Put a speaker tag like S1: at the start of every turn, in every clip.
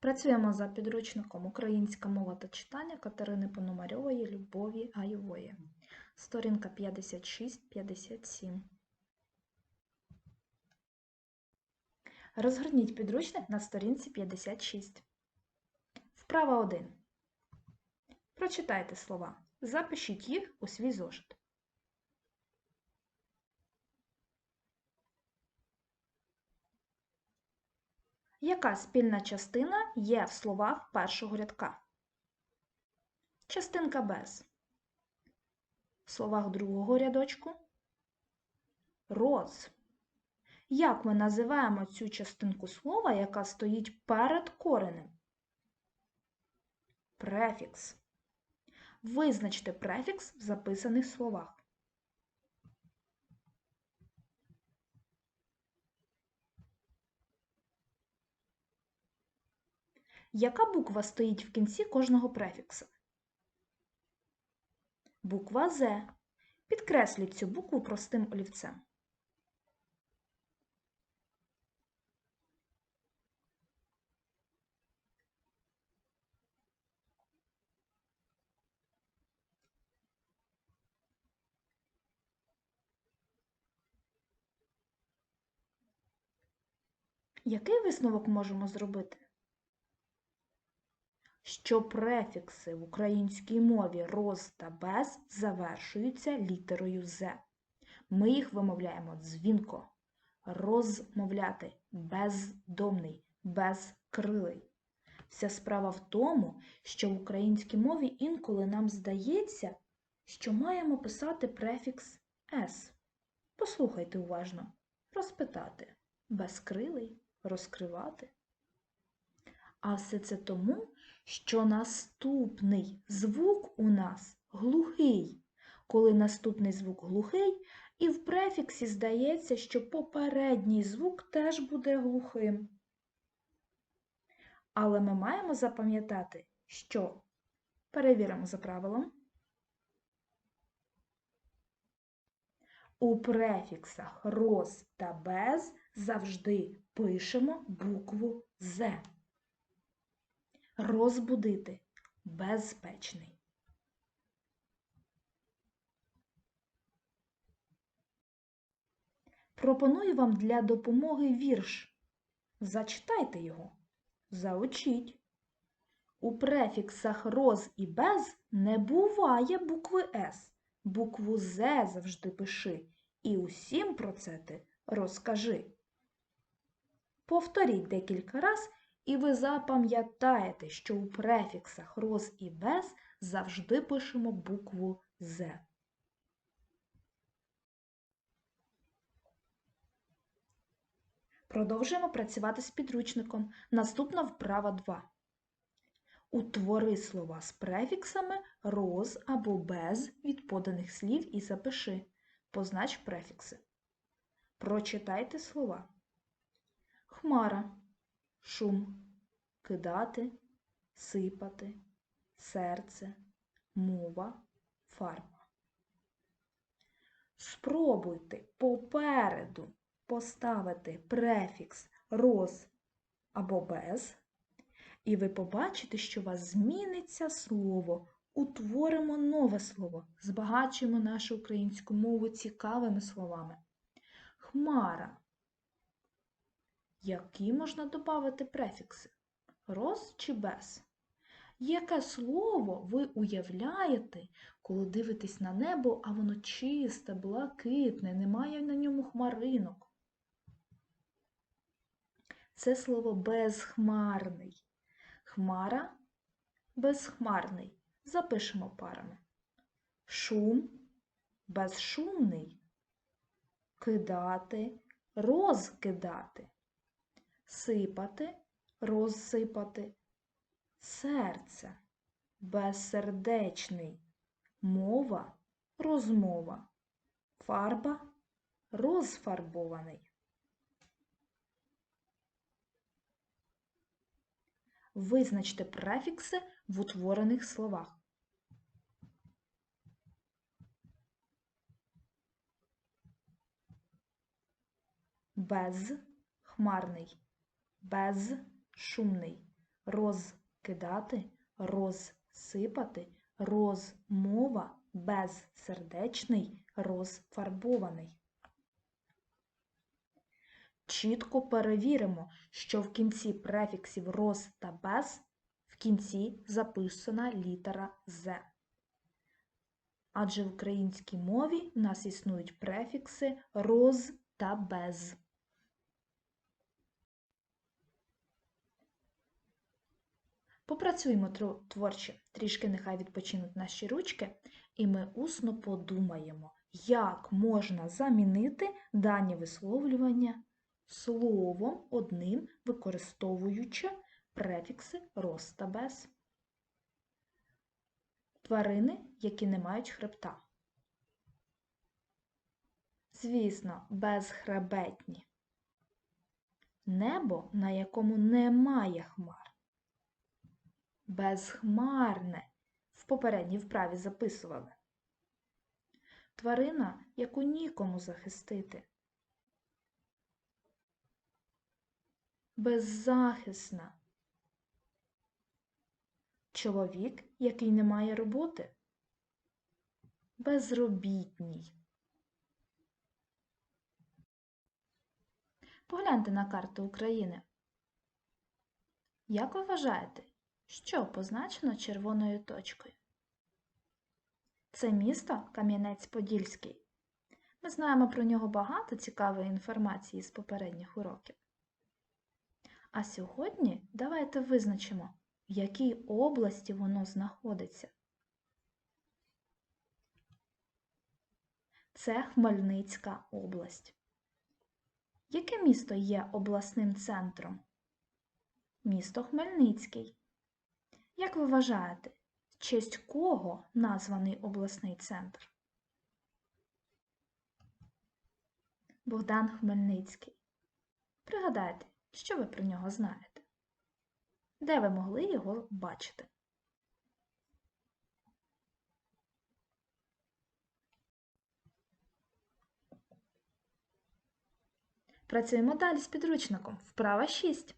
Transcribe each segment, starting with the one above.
S1: Працюємо за підручником Українська мова та читання Катерини Пономарьової Любові Гайової. Сторінка 56-57. Розгорніть підручник на сторінці 56. Вправа 1. Прочитайте слова. Запишіть їх у свій зошит. Яка спільна частина є в словах першого рядка? Частинка без. В словах другого рядочку роз. Як ми називаємо цю частинку слова, яка стоїть перед коренем? Префікс. Визначте префікс в записаних словах. Яка буква стоїть в кінці кожного префікса? Буква З. Підкресліть цю букву простим олівцем. Який висновок можемо зробити? Що префікси в українській мові роз та без завершуються літерою З. Ми їх вимовляємо дзвінко. Розмовляти бездомний, безкрилий. Вся справа в тому, що в українській мові інколи нам здається, що маємо писати префікс С. Послухайте уважно. Розпитати безкрилий, розкривати. А все це тому, що наступний звук у нас глухий. Коли наступний звук глухий, і в префіксі здається, що попередній звук теж буде глухим. Але ми маємо запам'ятати, що перевіримо за правилом. У префіксах роз та без завжди пишемо букву З. Розбудити безпечний. Пропоную вам для допомоги вірш. Зачитайте його. Заучіть. У префіксах роз і без не буває букви С. Букву З завжди пиши. І усім про це ти розкажи. Повторіть декілька раз і ви запам'ятаєте, що у префіксах роз і без завжди пишемо букву З. Продовжуємо працювати з підручником. Наступна вправа 2. Утвори слова з префіксами роз або без від поданих слів і запиши. Познач префікси. Прочитайте слова. Хмара шум, кидати, сипати, серце, мова, фарба. Спробуйте попереду поставити префікс роз або без, і ви побачите, що у вас зміниться слово. Утворимо нове слово, збагачуємо нашу українську мову цікавими словами. Хмара які можна додати префікси? Роз чи без? Яке слово ви уявляєте, коли дивитесь на небо, а воно чисте, блакитне, немає на ньому хмаринок? Це слово безхмарний. Хмара безхмарний. Запишемо парами. Шум безшумний. Кидати, розкидати сипати, розсипати, серце, безсердечний, мова, розмова, фарба, розфарбований. Визначте префікси в утворених словах. Безхмарний безшумний, розкидати, розсипати, розмова, безсердечний, розфарбований. Чітко перевіримо, що в кінці префіксів роз та без в кінці записана літера З. Адже в українській мові в нас існують префікси роз та без. Попрацюємо творче, трішки нехай відпочинуть наші ручки, і ми усно подумаємо, як можна замінити дані висловлювання словом одним, використовуючи префікси роз та без. Тварини, які не мають хребта. Звісно, безхребетні. Небо, на якому немає хмар. Безхмарне. В попередній вправі записували. Тварина, яку нікому захистити. Беззахисна. Чоловік, який не має роботи. Безробітній. Погляньте на карту України. Як ви вважаєте, що позначено червоною точкою? Це місто Кам'янець-Подільський. Ми знаємо про нього багато цікавої інформації з попередніх уроків. А сьогодні давайте визначимо, в якій області воно знаходиться. Це Хмельницька область. Яке місто є обласним центром? Місто Хмельницький. Як ви вважаєте, в честь кого названий обласний центр? Богдан Хмельницький. Пригадайте, що ви про нього знаєте? Де ви могли його бачити? Працюємо далі з підручником. Вправа 6.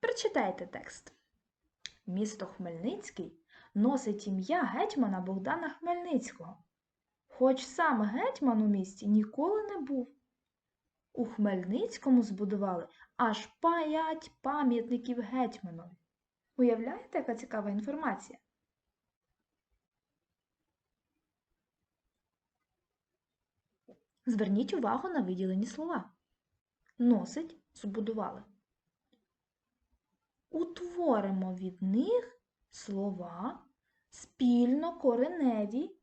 S1: Прочитайте текст. Місто Хмельницький носить ім'я гетьмана Богдана Хмельницького. Хоч сам гетьман у місті ніколи не був. У Хмельницькому збудували аж п'ять пам'ятників гетьманові. Уявляєте, яка цікава інформація? Зверніть увагу на виділені слова. Носить збудували. Утворимо від них слова спільно кореневі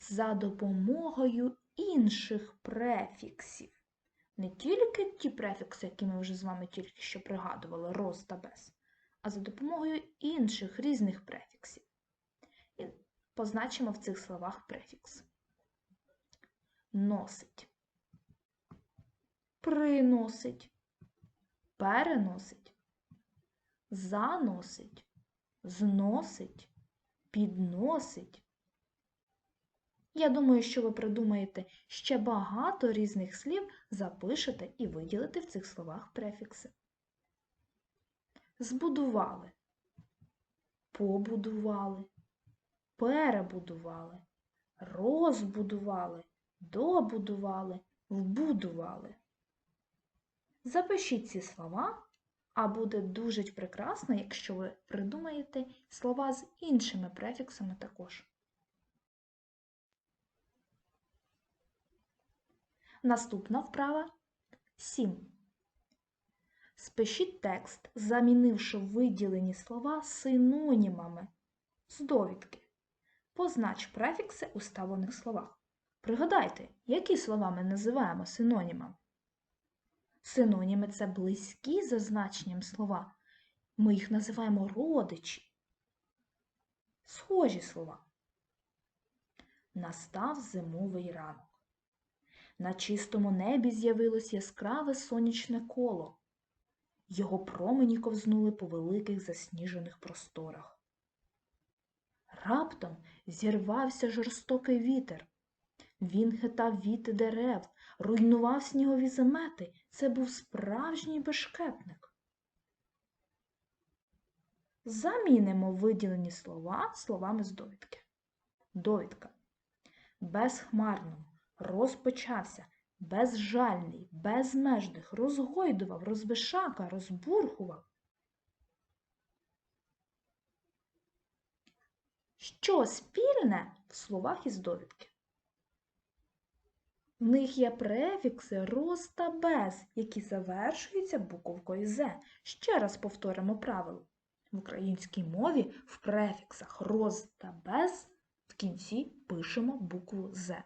S1: за допомогою інших префіксів. Не тільки ті префікси, які ми вже з вами тільки що пригадували, роз та без, а за допомогою інших різних префіксів. І позначимо в цих словах префікс. Носить, приносить, переносить, заносить, зносить, підносить. Я думаю, що ви придумаєте ще багато різних слів, запишете і виділите в цих словах префікси. Збудували, побудували, перебудували, розбудували, добудували, вбудували. Запишіть ці слова, а буде дуже прекрасно, якщо ви придумаєте слова з іншими префіксами також. Наступна вправа 7. Спишіть текст, замінивши виділені слова синонімами з довідки. Познач префікси у ставлених словах. Пригадайте, які слова ми називаємо синонімами. Синоніми це близькі за значенням слова. Ми їх називаємо родичі. Схожі слова. Настав зимовий ранок. На чистому небі з'явилось яскраве сонячне коло. Його промені ковзнули по великих засніжених просторах. Раптом зірвався жорстокий вітер. Він хитав віти дерев, руйнував снігові замети. Це був справжній бешкетник. Замінимо виділені слова словами з довідки. Довідка. Безхмарно, розпочався, безжальний, безмежних, розгойдував, розбишака, розбурхував. Що спільне в словах із довідки? В них є префікси роз та без, які завершуються буковкою «з». Ще раз повторимо правило. В українській мові в префіксах роз та без в кінці пишемо букву «з».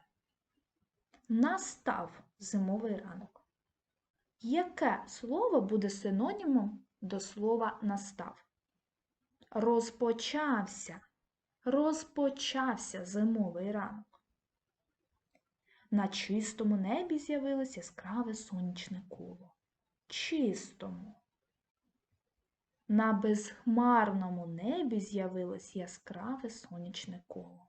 S1: Настав зимовий ранок. Яке слово буде синонімом до слова настав? Розпочався. Розпочався зимовий ранок. На чистому небі з'явилось яскраве сонячне коло. Чистому. На безхмарному небі з'явилось яскраве сонячне коло.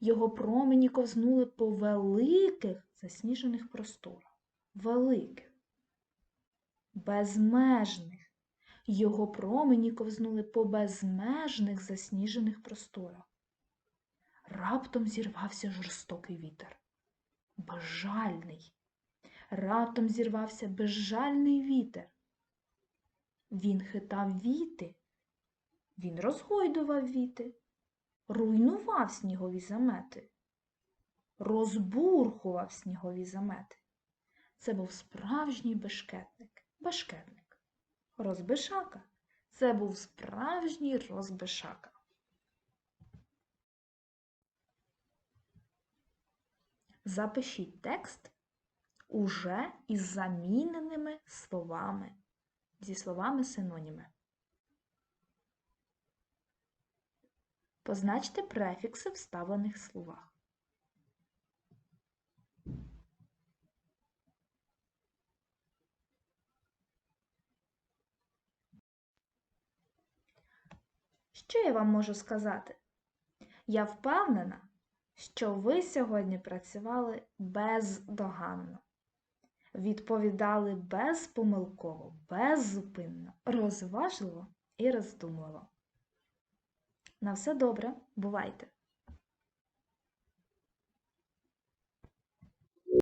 S1: Його промені ковзнули по великих засніжених просторах. Великих, безмежних. Його промені ковзнули по безмежних засніжених просторах. Раптом зірвався жорстокий вітер. Безжальний. Раптом зірвався безжальний вітер. Він хитав віти, він розгойдував віти, руйнував снігові замети, розбурхував снігові замети. Це був справжній бешкетник, бешкетник. Розбишака. Це був справжній розбишака. Запишіть текст уже із заміненими словами, зі словами синоніми. Позначте префікси в вставлених словах. Що я вам можу сказати? Я впевнена, що ви сьогодні працювали бездоганно, відповідали безпомилково, беззупинно, розважливо і роздумливо. На все добре, бувайте!